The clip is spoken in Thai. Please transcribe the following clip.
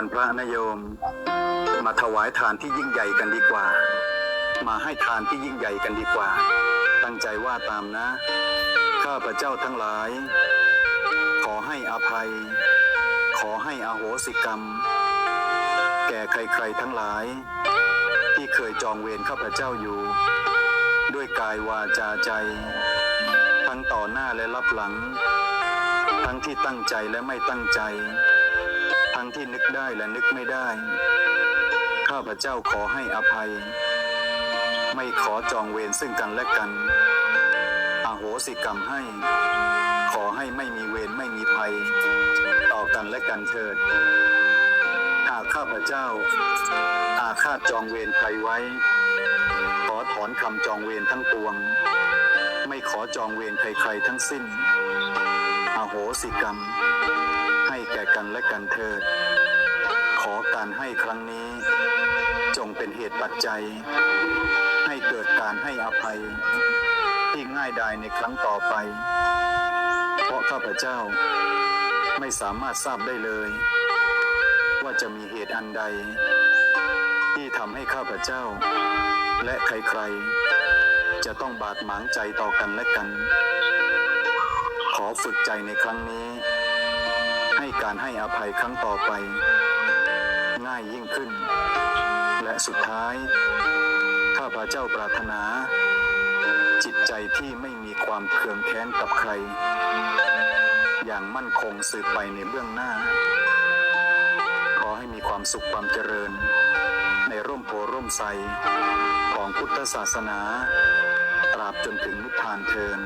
วันพระนโยม มาถวายทานที่ยิ่งใหญ่กันดีกว่า มาให้ทานที่ยิ่งใหญ่กันดีกว่า ตั้งใจว่าตามนะ ข้าพระเจ้าทั้งหลาย ขอให้อภัย ขอให้อโหสิกรรม แก่ใครๆทั้งหลาย ที่เคยจองเวรข้าพเจ้าอยู่ ด้วยกายวาจาใจ ทั้งต่อหน้าและรับหลัง ทั้งที่ตั้งใจและไม่ตั้งใจ ทั้งที่นึกได้และนึกไม่ได้ ข้าพเจ้าขอให้อภัย ไม่ขอจองเวรซึ่งกันและกันอโหสิกรรมให้ ขอให้ไม่มีเวรไม่มีภัย ต่อกันและกันเถิดหากข้าพเจ้า อาฆาตจองเวรใครไว้ ขอถอนคำจองเวรทั้งปวง ไม่ขอจองเวรใครๆทั้งสิ้น อโหสิกรรม ก่กันและกันเถิด ขอการให้ครั้งนี้ จงเป็นเหตุปัจจัย ให้เกิดการให้อภัย ที่ง่ายดายในครั้งต่อไป เพราะข้าพเจ้าไม่สามารถทราบได้เลย ว่าจะมีเหตุอันใด ที่ทำให้ข้าพเจ้า และใครๆ จะต้องบาดหมางใจต่อกันและกัน ขอฝึกใจในครั้งนี้ การให้อภัยครั้งต่อไป ง่ายยิ่งขึ้น และสุดท้าย ข้าพระเจ้าปรารถนา จิตใจที่ไม่มีความเคืองแค้นกับใคร อย่างมั่นคงสืบไปในเบื้องหน้า ขอให้มีความสุขความเจริญ ในร่มโพร่มไทรของพุทธศาสนา ตราบจนถึงนิพพานเทิน